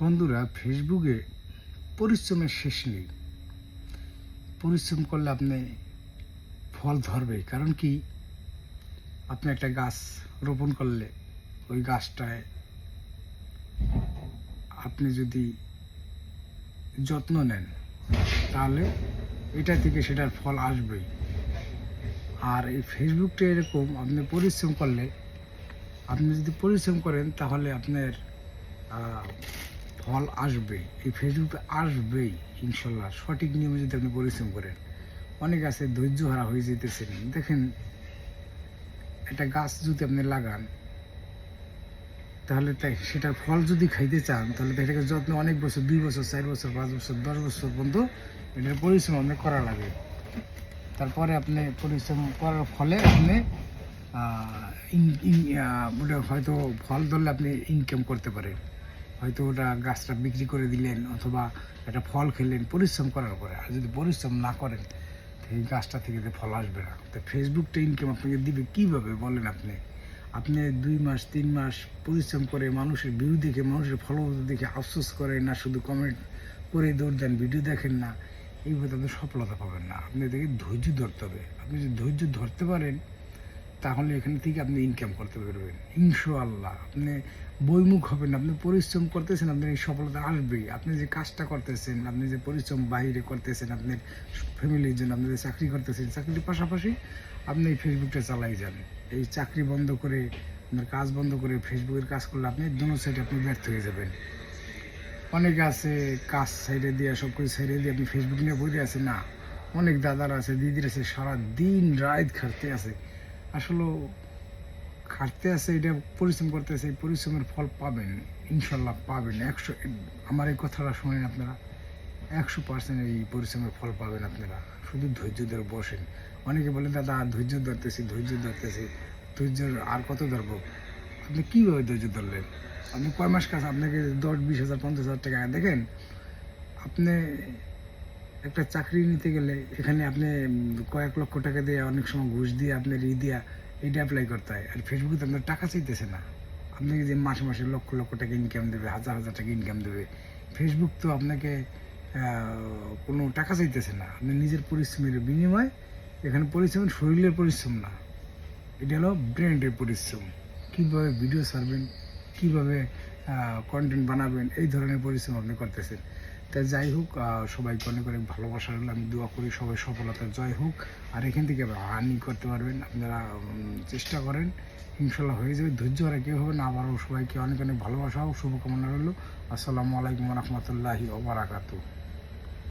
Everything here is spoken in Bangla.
বন্ধুরা, ফেসবুকে পরিশ্রমের শেষ নেই। পরিশ্রম করলে আপনি ফল ধরবে। কারণ কি? আপনি একটা গাছ রোপণ করলে ওই গাছটায় আপনি যদি যত্ন নেন, তাহলে এটা থেকে সেটার ফল আসবেই। আর এই ফেসবুকটা এরকম, আপনি পরিশ্রম করলে, আপনি যদি পরিশ্রম করেন, তাহলে আপনার ফল আসবে, এই ফেসবুকে আসবেই, ইনশাল্লাহ। সঠিক নিয়মে যদি আপনি পরিশ্রম করেন। অনেক আছে, ধৈর্য হারা হয়ে যেতেছেন দেখেন, একটা গাছ যদি আপনি লাগান, তাহলে তাই সেটার ফল যদি খাইতে চান, তাহলে এটাকে যত্ন অনেক বছর, দুই বছর, চার বছর, পাঁচ বছর, দশ বছর পর্যন্ত এটার পরিশ্রম আপনি করা লাগে। তারপরে আপনি পরিশ্রম করার ফলে আপনি হয়তো ফল ধরলে আপনি ইনকাম করতে পারেন। হয়তো ওটা গাছটা বিক্রি করে দিলেন অথবা একটা ফল খেলেন, পরিশ্রম করার পরে। আর যদি পরিশ্রম না করেন এই গাছটা থেকে তো ফল আসবে না। তো ফেসবুকটা ইনকাম আপনাকে দিবে কীভাবে, বলেন আপনি? আপনি দুই মাস, তিন মাস পরিশ্রম করে মানুষের ভিউ দেখে, মানুষের ফলোয়ার দেখে আফসোস করেন না, শুধু কমেন্ট করে দৌড় দেন ভিডিও দেখেন না, এইভাবে আপনি সফলতা পাবেন না। আপনি দেখে ধৈর্য ধরতে হবে। আপনি যদি ধৈর্য ধরতে পারেন তাহলে এখান থেকে আপনি ইনকাম করতে পারবেন ইনশাআল্লাহ, আপনি বইমুখ হবেন আপনি পরিশ্রম করতেছেন, আপনার এই সফলতা আসবেই আপনি যে কাজটা করতেছেন, আপনি যে পরিশ্রম বাইরে করতেছেন, আপনার ফ্যামিলির জন্য আপনি যে চাকরি করতেছেন, চাকরির পাশাপাশি আপনি এই ফেসবুকটা চালাই যান। এই চাকরি বন্ধ করে, আপনার কাজ বন্ধ করে ফেসবুকের কাজ করলে আপনি দোনো সাইডে আপনি ব্যর্থ হয়ে যাবেন। অনেকে আছে, কাজ সাইডে দিয়ে, সব কিছু সাইডে দিয়ে আপনি ফেসবুক নিয়ে বসে আছে না, অনেক দাদারা আছে, দিদির আছে সারা দিন রাত খাটতে আছে। আসলে খাটতে আছে, এটা পরিশ্রম করতে আছে, এই পরিশ্রমের ফল পাবেন, ইনশাল্লাহ পাবেন। একশো, আমার এই কথাটা শোনেন আপনারা, একশো পার্সেন্ট এই পরিশ্রমের ফল পাবেন আপনারা। শুধু ধৈর্য ধরে বসেন। অনেকে বলেন, দাদা, আর ধৈর্য ধরতেছি ধৈর্য ধরতেছি ধৈর্য আর কত ধরবো? আপনি কীভাবে ধৈর্য ধরলেন? আপনি কয় মাস কাজ, আপনাকে দশ, বিশ হাজার, পঞ্চাশ হাজার টাকা, দেখেন, আপনি একটা চাকরি নিতে গেলে এখানে আপনি কয়েক লক্ষ টাকা দিয়ে অনেক সময় ঘুষ দিয়ে আপনার ই দিয়া এটা অ্যাপ্লাই করতে হয়। আর ফেসবুকে আপনার টাকা চাইতেছে না। আপনাকে যে মাসে মাসে লক্ষ লক্ষ টাকা ইনকাম দেবে, হাজার হাজার টাকা ইনকাম দেবে ফেসবুক তো আপনাকে কোনো টাকা চাইতেছে না। আপনি নিজের পরিশ্রমের বিনিময়ে এখানে পরিশ্রম, শরীরের পরিশ্রম না। এটা হলো ব্র্যান্ডের পরিশ্রম। কীভাবে ভিডিও ছাড়বেন, কীভাবে কন্টেন্ট বানাবেন, এই ধরনের পরিশ্রম আপনি করতেছেন। তা যাই হোক সবাই সবাইকে অনেক অনেক ভালোবাসা রইল। আমি দোয়া করি সবাই সফলতা, জয় হোক। আর এখান থেকে আর্নিং করতে পারবেন। আপনারা চেষ্টা করেন। ইনশাল্লাহ হয়ে যাবে। ধৈর্য হারা কেউ হবে না। আবারও সবাইকে অনেক অনেক ভালোবাসা হোক শুভকামনা রইল। আসসালামু আলাইকুম রহমতুল্লাহি ওবরাকাতু